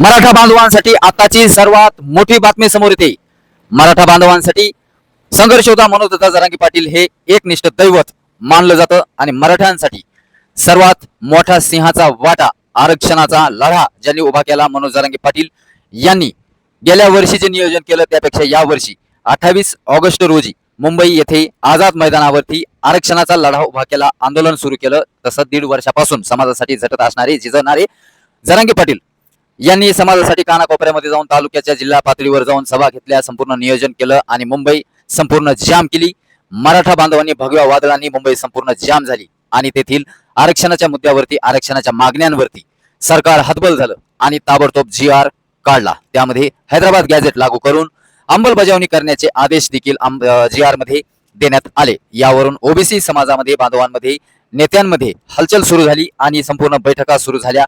मराठा बांधवांसाठी आताची सर्वात मोठी बातमी समोर येते. मराठा बांधवांसाठी संघर्ष होता मनोदत्ता जरांगी पाटील हे एकनिष्ठ दैवत मानलं जातं आणि मराठ्यांसाठी सर्वात मोठा सिंहाचा वाटा आरक्षणाचा लढा ज्यांनी उभा केला मनोज जरांगी पाटील यांनी. गेल्या वर्षी जे नियोजन केलं त्यापेक्षा या वर्षी अठ्ठावीस ऑगस्ट रोजी मुंबई येथे आझाद मैदानावरती आरक्षणाचा लढा उभा केला आंदोलन सुरू केलं. तसं दीड वर्षापासून समाजासाठी झटत असणारे झिजणारे जरांगी पाटील यांनी समाजासाठी कानाकोपऱ्यामध्ये जाऊन तालुक्याच्या जिल्हा पातळीवर जाऊन सभा घेतल्या संपूर्ण नियोजन केलं आणि मुंबई संपूर्ण जाम केली. मराठा बांधवांनी भगव्या वादळांनी मुंबई संपूर्ण जाम झाली आणि तेथील आरक्षणाच्या मुद्द्यावरती आरक्षणाच्या मागण्यांवरती सरकार हतबल झालं आणि ताबडतोब जी आर काढला. त्यामध्ये हैदराबाद गॅझेट लागू करून अंमलबजावणी करण्याचे आदेश देखील जी आरमध्ये देण्यात आले. यावरून ओबीसी समाजामध्ये बांधवांमध्ये नेत्यांमध्ये हलचल सुरू झाली आणि संपूर्ण बैठका सुरू झाल्या.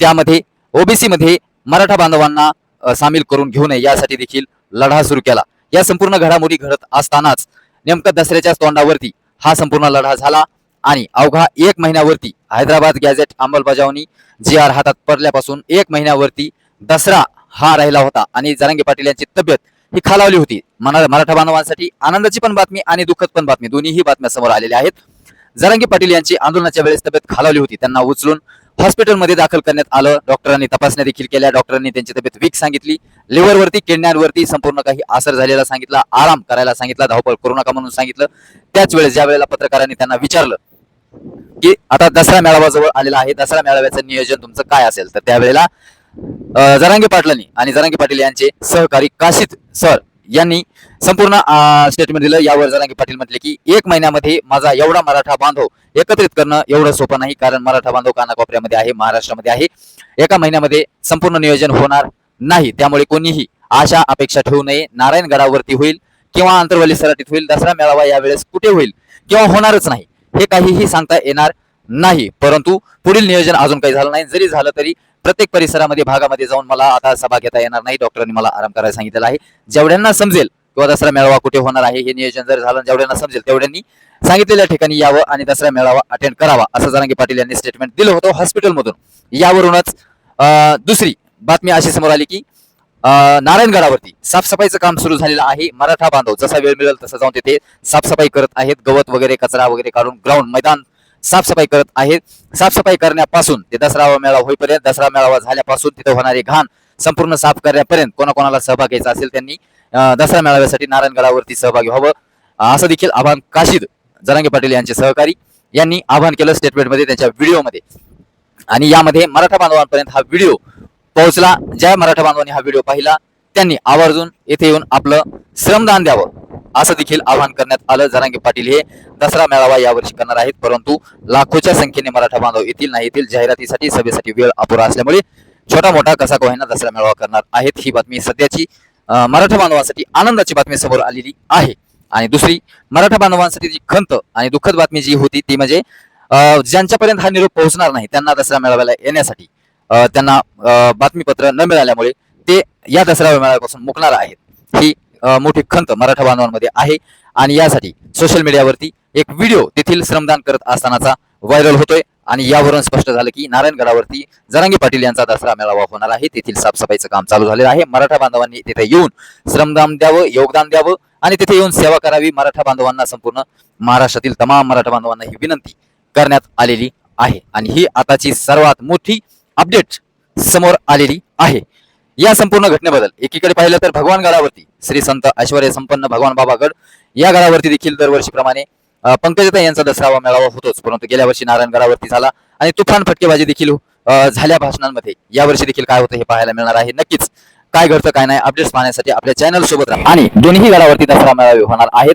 त्यामध्ये ओबीसी मध्ये मराठा बांधवांना सामील करून घेऊ नये यासाठी देखील लढा सुरू केला. या संपूर्ण घडामोडी घडत असतानाच नेमकं दसऱ्याच्या तोंडावरती हा संपूर्ण लढा झाला आणि अवघा एक महिन्यावरती हैदराबाद गॅझेट अंमलबजावणी जी आर हातात पडल्यापासून एक महिन्यावरती दसरा हा राहिला होता आणि जरांगे पाटील यांची तब्येत ही खालावली होती. मना मराठा बांधवांसाठी आनंदाची पण बातमी आणि दुःखद पण बातमी. दोन्हीही बातम्या समोर आलेल्या आहेत. जरांगे पाटील यांची आंदोलनाच्या वेळेस तब्येत खालावली होती. त्यांना उचलून हॉस्पिटलमध्ये दाखल करण्यात आलं. डॉक्टरांनी तपासण्या देखील केल्या. डॉक्टरांनी त्यांची तब्येत वीक सांगितली. लिव्हरवरती किडण्यांवरती संपूर्ण काही आसर झालेला सांगितला. आराम करायला सांगितला. धावपळ करू नका म्हणून सांगितलं. त्याच वेळेस ज्या वेळेला पत्रकारांनी त्यांना विचारलं की आता दसरा मेळावा जवळ आलेला आहे. दसरा मेळाव्याचं नियोजन तुमचं काय असेल? तर त्यावेळेला जरांगे पाटलांनी आणि जरांगे पाटील यांचे सहकारी काशीत सर यांनी संपूर्ण स्टेटमेंट दिलं. यावर जरांगे पाटील म्हटले की एक महिन्यामध्ये माझा एवढा मराठा बांधव एकत्रित करणं एवढं सोपं नाही कारण मराठा बांधव कानाकोपऱ्यामध्ये आहे महाराष्ट्रामध्ये आहे. एका महिन्यामध्ये संपूर्ण नियोजन होणार नाही. त्यामुळे कोणीही आशा अपेक्षा ठेवू नये. नारायणगडावरती होईल किंवा आंतरवली सराटीत होईल दसरा मेळावा यावेळेस कुठे होईल किंवा होणारच नाही हे काहीही सांगता येणार नाही. परंतु पुढील नियोजन अजून काही झालं नाही. जरी झालं तरी प्रत्येक परिसरामध्ये भागामध्ये जाऊन मला आता सभा घेता येणार नाही. डॉक्टरांनी मला आराम करायला सांगितलेला आहे. जेवढ्यांना समजेल किंवा दसरा मेळावा कुठे होणार आहे हे नियोजन जर झालं जेवढ्यांना समजेल तेवढ्यांनी सांगितलेल्या ठिकाणी यावं आणि दसरा मेळावा अटेंड करावा असं जरांगे पाटील यांनी स्टेटमेंट दिलं होतं हॉस्पिटलमधून यावरूनच दुसरी बातमी अशी समोर आली की नारायणगडावरती साफसफाईचं काम सुरू झालेलं आहे. मराठा बांधव जसा वेळ मिळेल तसं जाऊन तिथे साफसफाई करत आहेत. गवत वगैरे कचरा वगैरे काढून ग्राउंड मैदान साफसफाई करत आहेत. साफसफाई करण्यापासून ते दसरा मेळावा होईपर्यंत दसरा मेळावा झाल्यापासून तिथे होणारी घाण संपूर्ण साफ करण्यापर्यंत कोणाकोणाला सहभाग घ्यायचा असेल त्यांनी दसरा मेळाव्यासाठी नारायणगडावरती सहभागी व्हावं. असं देखील आव्हान काशीद जरांगे पाटील यांचे सहकारी यांनी आव्हान केलं स्टेटमेंटमध्ये त्यांच्या व्हिडिओमध्ये. आणि यामध्ये मराठा बांधवांपर्यंत हा व्हिडिओ पोहोचला. ज्या मराठा बांधवांनी हा व्हिडिओ पाहिला त्यांनी आवर्जून येथे येऊन आपलं श्रमदान द्यावं. असं देखील आवाहन करण्यात आलं. जरांगे पाटील हे दसरा मेळावा यावर्षी करणार आहेत. परंतु लाखोच्या संख्येने मराठा बांधव येथील नाही येथील जाहिरातीसाठी सभेसाठी वेळ अपुरा असल्यामुळे छोटा मोठा कसा का दसरा मेळावा करणार आहेत ही बातमी सध्याची मराठा बांधवांसाठी आनंदाची बातमी समोर आलेली आहे. आणि दुसरी मराठा बांधवांसाठी जी खंत आणि दुःखद बातमी जी होती ती म्हणजे ज्यांच्यापर्यंत हा निरोप पोहोचणार नाही त्यांना दसरा मेळाव्याला येण्यासाठी त्यांना बातमीपत्र न मिळाल्यामुळे ते या दसरा मेळाव्यापासून मुकणार आहेत. ही मोठी खंत मराठा बांधवांमध्ये आहे. आणि यासाठी सोशल मीडियावरती एक व्हिडिओ तेथील श्रमदान करत असतानाचा व्हायरल होतोय. आणि यावरून स्पष्ट झालं की नारायणगडावरती जरांगी पाटील यांचा दसरा मेळावा होणार आहे. तेथील साफसफाईचं काम चालू झालेलं आहे. मराठा बांधवांनी तिथे येऊन श्रमदान द्यावं योगदान द्यावं आणि तिथे येऊन सेवा करावी. मराठा बांधवांना संपूर्ण महाराष्ट्रातील तमाम मराठा बांधवांना ही विनंती करण्यात आलेली आहे. आणि ही आताची सर्वात मोठी अपडेट समोर आलेली आहे. या संपूर्ण घटनेबद्दल. एकीकडे पाहिलं तर भगवान गडावरती श्री संत ऐश्वर्य संपन्न भगवान बाबागड या गडावरती देखील दरवर्षीप्रमाणे पंकजता यांचा दसरावा मेळावा होतोच. परंतु गेल्या वर्षी नारायण गडावरती झाला आणि तुफान फटकेबाजी देखील झाल्या भाषणांमध्ये. यावर्षी देखील काय होतं हे पाहायला मिळणार आहे. नक्कीच काय घडतं काय नाही अपडेट्स पाहण्यासाठी आपल्या चॅनल सोबत राहा. आणि दोन्ही गडावरती दसरा मेळावे होणार आहेत.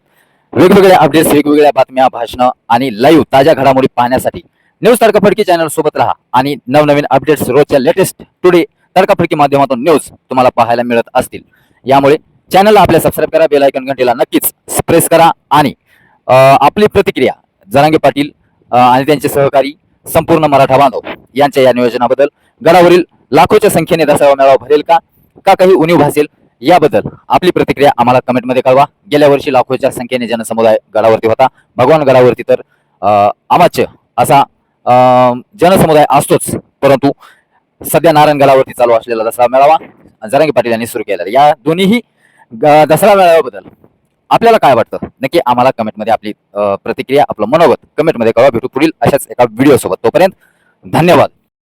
वेगवेगळ्या अपडेट्स वेगवेगळ्या बातम्या भाषणं आणि लाईव्ह ताज्या घडामोडी पाहण्यासाठी न्यूज तडकाफडकी चॅनल सोबत राहा. आणि नवनवीन अपडेट्स रोजच्या लेटेस्ट टुडे तडकाफडकी माध्यमातून न्यूज तुम्हाला पाहायला मिळत असतील. यामुळे चॅनलला आपल्या सबस्क्राईब करा बेल आयकॉन घंटेला नक्कीच प्रेस करा आणि आपली प्रतिक्रिया जरांगे पाटील आणि त्यांचे सहकारी संपूर्ण मराठा बांधव यांच्या या नियोजनाबद्दल गडावरील लाखोच्या संख्येने दसावा मेळावा भरेल का का काही उणीव भासेल याबद्दल आपली प्रतिक्रिया आम्हाला कमेंटमध्ये कळवा. गेल्या वर्षी लाखोच्या संख्येने जनसमुदाय गडावरती होता. भगवान गडावरती तर अमाच्य असा जनसमुदाय असतोच. परंतु सध्या नारायण गडावरती चालू असलेला दसरा मेळावा जरांगी पाटील यांनी सुरू केलेला या दोन्हीही ग- दसरा मेळाव्याबद्दल आपल्याला काय वाटतं? नक्की आम्हाला कमेंटमध्ये आपली प्रतिक्रिया आपलं मनोगत कमेंटमध्ये कळवा. भेटू पुढील अशाच एका व्हिडिओ सोबत. तोपर्यंत धन्यवाद.